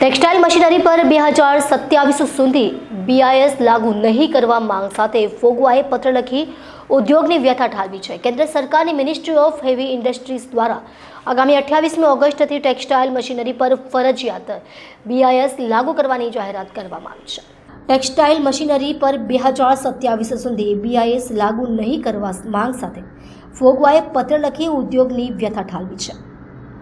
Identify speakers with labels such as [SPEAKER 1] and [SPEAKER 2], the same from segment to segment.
[SPEAKER 1] Textile machinery પર બે હજાર સત્યાવીસ સુધી બીઆઈએસ લાગુ નહીં કરવા માંગ સાથે ફોગવાએ પત્ર લખી ઉદ્યોગની વ્યથા ઠાલવી છે. કેન્દ્ર સરકારની મિનિસ્ટ્રી ઓફ હેવી ઇન્ડસ્ટ્રીઝ દ્વારા આગામી અઠ્યાવીસમી ઓગસ્ટથી ટેક્સટાઇલ મશીનરી પર ફરજિયાત બીઆઈએસ લાગુ કરવાની જાહેરાત કરવામાં આવી છે. ટેક્સટાઇલ મશીનરી પર બે હજાર સત્યાવીસ સુધી બીઆઈએસ લાગુ નહીં કરવા માંગ સાથે ફોગવાએ પત્ર લખી ઉદ્યોગની વ્યથા ઠાલવી છે.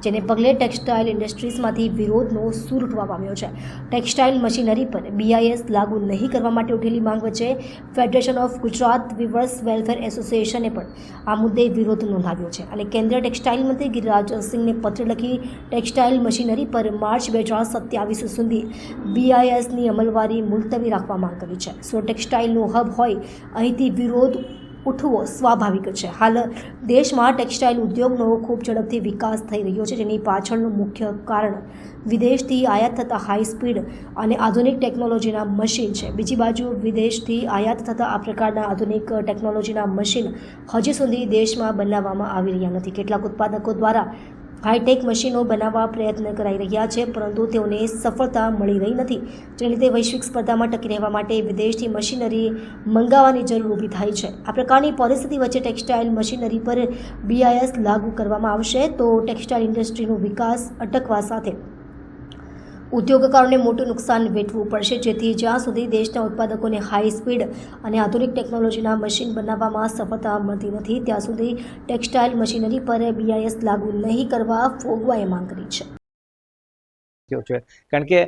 [SPEAKER 1] જેને પગલે ટેક્સટાઇલ ઇન્ડસ્ટ્રીઝમાંથી વિરોધનો સૂર ઉઠવા પામ્યો છે. ટેક્સટાઇલ મશીનરી પર બીઆઈએસ લાગુ નહીં કરવા માટે ઉઠેલી માંગ વચ્ચે federation of Gujarat weavers welfare એસોસિએશને પણ આ મુદ્દે વિરોધ નોંધાવ્યો છે અને કેન્દ્રીય ટેક્સટાઇલ મંત્રી ગિરિરાજ સિંહને પત્ર લખી ટેક્સટાઇલ મશીનરી પર માર્ચ બે હજાર સત્યાવીસ સુધી બીઆઈએસની અમલવારી મુલતવી રાખવા માંગ કરી છે. સો ટેક્સટાઇલનું હબ હોય અહીંથી વિરોધ ઉઠવો સ્વાભાવિક છે. હાલ દેશમાં ટેક્સટાઇલ ઉદ્યોગનો ખૂબ ઝડપથી વિકાસ થઈ રહ્યો છે, જેની પાછળનું મુખ્ય કારણ વિદેશથી આયાત થતા હાઈ સ્પીડ અને આધુનિક ટેકનોલોજીના મશીન છે. બીજી બાજુ વિદેશથી આયાત થતા આ પ્રકારના આધુનિક ટેકનોલોજીના મશીન હજી સુધી દેશમાં બનાવવામાં આવી રહ્યા નથી. કેટલાક ઉત્પાદકો દ્વારા હાઈટેક મશીનો બનાવવા પ્રયત્ન કરાઈ રહ્યા છે, પરંતુ તેઓને સફળતા મળી રહી નથી. જેને લીધે વૈશ્વિક સ્પર્ધામાં ટકી રહેવા માટે વિદેશથી મશીનરી મંગાવવાની જરૂર ઊભી થાય છે. આ પ્રકારની પરિસ્થિતિ વચ્ચે ટેક્સટાઇલ મશીનરી પર બીઆઈએસ લાગુ કરવામાં આવશે, તો ટેક્સટાઇલ ઇન્ડસ્ટ્રીનો વિકાસ અટકવા સાથે ઉદ્યોગકારોને મોટું નુકસાન વેઠવું પડશે. જેથી જ્યાં સુધી દેશના ઉત્પાદકોને હાઈ સ્પીડ અને આધુનિક ટેકનોલોજીના મશીન બનાવવામાં સફળતા મળતી નથી, ત્યાં સુધી ટેક્સટાઇલ મશીનરી પર બીઆઈએસ લાગુ નહીં કરવા ફોગવાએ માંગ કરી છે.
[SPEAKER 2] કારણ કે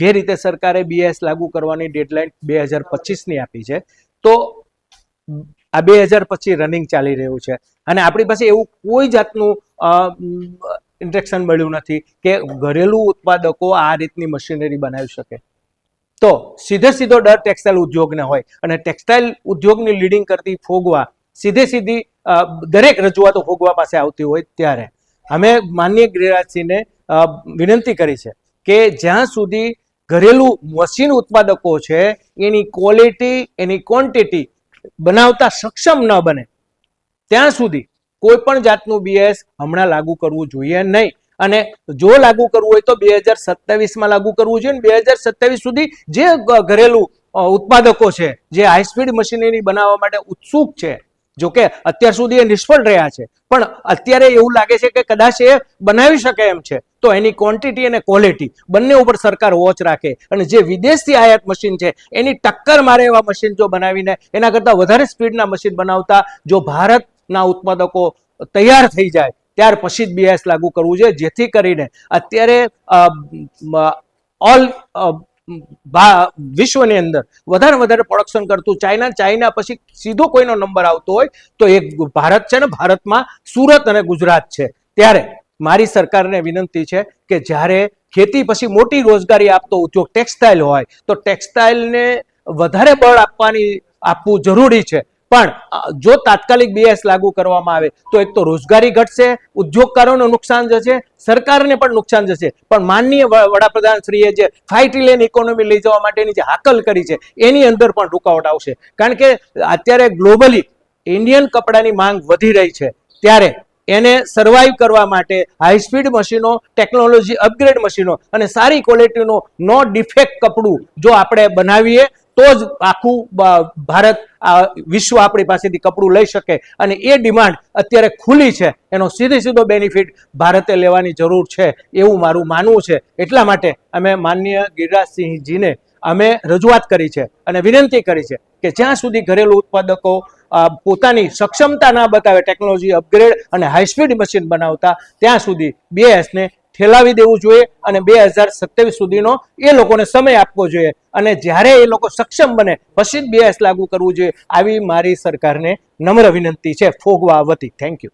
[SPEAKER 2] જે રીતે સરકારે બીએસ લાગુ કરવાની ડેડલાઇન બે હજાર પચીસની આપી છે, તો આ બે હજાર પચીસ રનિંગ ચાલી રહ્યું છે. અને આપણી પાસે એવું કોઈ જાતનું ઇન્ટ્રેક્શન મળ્યું નથી કે ઘરેલું ઉત્પાદકો આ રીતની મશીનરી બનાવી શકે. તો સીધે સીધો ડર ટેક્સટાઇલ ઉદ્યોગને હોય અને ટેક્સટાઇલ ઉદ્યોગની લીડિંગ કરતી ફોગવા સીધે સીધી દરેક રજૂઆતો ફોગવા પાસે આવતી હોય ત્યારે. અમે માનનીય ગિરિરાજસિંહને વિનંતી કરી છે કે જ્યાં સુધી ઘરેલું મશીન ઉત્પાદકો છે, એની ક્વોલિટી એની ક્વોન્ટિટી બનાવતા સક્ષમ ન બને, ત્યાં સુધી કોઈ પણ જાતનું બીએસ હમણાં લાગુ કરવું જોઈએ નહીં. અને જો લાગુ કરવું હોય તો બે હજાર સત્તાવીસમાં લાગુ કરવું જોઈએ બે હજાર સત્તાવીસ સુધી જે ઘરેલું ઉત્પાદકો છે, જે હાઈ સ્પીડ મશીનરી બનાવવા માટે ઉત્સુક છે, જો કે અત્યાર સુધી એ નિષ્ફળ રહ્યા છે. પણ અત્યારે એવું લાગે છે કે કદાચ એ બનાવી શકે એમ છે. તો એની ક્વોન્ટિટી અને ક્વોલિટી બંને ઉપર સરકાર વોચ રાખે. અને જે વિદેશથી આયાત મશીન છે, એની ટક્કર મારે એવા મશીન જો બનાવીને એના કરતાં વધારે સ્પીડના મશીન બનાવતા, જો ભારતના ઉત્પાદકો તૈયાર થઈ જાય, ત્યાર પછી જ બીએસ લાગુ કરવું જોઈએ. જેથી કરીને અત્યારે ઓલ વિશ્વની અંદર વધારે વધારે પ્રોડક્શન કરતું ચાઇના ચાઇના પછી સીધો કોઈનો નંબર આવતો હોય, તો એક ભારત છે ને, ભારતમાં સુરત અને ગુજરાત છે. ત્યારે મારી સરકારને વિનંતી છે કે જ્યારે ખેતી પછી મોટી રોજગારી આપતો ઉદ્યોગ ટેક્સટાઇલ હોય, તો ટેક્સટાઇલને વધારે બળ આપવાની, આપવું જરૂરી છે. પણ જો તાત્કાલિક બીએસ લાગુ કરવામાં આવે, તો એક તો રોજગારી ઘટશે, ઉદ્યોગકારોને નુકસાન જશે, સરકારને પણ નુકસાન જશે. પણ માનનીય વડાપ્રધાન શ્રીએ જે ફાઈવ ટ્રિલિયન ઇકોનોમી લઈ જવા માટેની જે હાકલ કરી છે, એની અંદર પણ રૂકાવટ આવશે. કારણ કે અત્યારે ગ્લોબલી ઇન્ડિયન કપડાની માંગ વધી રહી છે. ત્યારે એને સર્વાઈવ કરવા માટે હાઈ સ્પીડ મશીનો ટેકનોલોજી અપગ્રેડ મશીનો અને સારી ક્વોલિટીનું નો ડિફેક્ટ કપડું જો આપણે બનાવીએ તો જ આખું ભારત, આ વિશ્વ આપણી પાસેથી કપડું લઈ શકે અને એ ડિમાન્ડ અત્યારે ખુલ્લી છે. એનો સીધે સીધો બેનિફિટ ભારતે લેવાની જરૂર છે એવું મારું માનવું છે. એટલા માટે અમે માનનીય ગિરિરાજસિંહજીને અમે રજૂઆત કરી છે અને વિનંતી કરી છે કે જ્યાં સુધી ઘરેલું ઉત્પાદકો પોતાની સક્ષમતા ના બતાવે ટેકનોલોજી અપગ્રેડ અને હાઈ સ્પીડ મશીન બનાવતા, ત્યાં સુધી બીએસને ઠેલાવી દેવું જોઈએ અને બે હજાર સત્યાવીસ સુધીનો એ લોકોને સમય આપવો જોઈએ. અને જ્યારે એ લોકો સક્ષમ બને, પછી જ બીએસ લાગુ કરવું જોઈએ. આવી મારી સરકારને નમ્ર વિનંતી છે. ફોગવા વતી. Thank you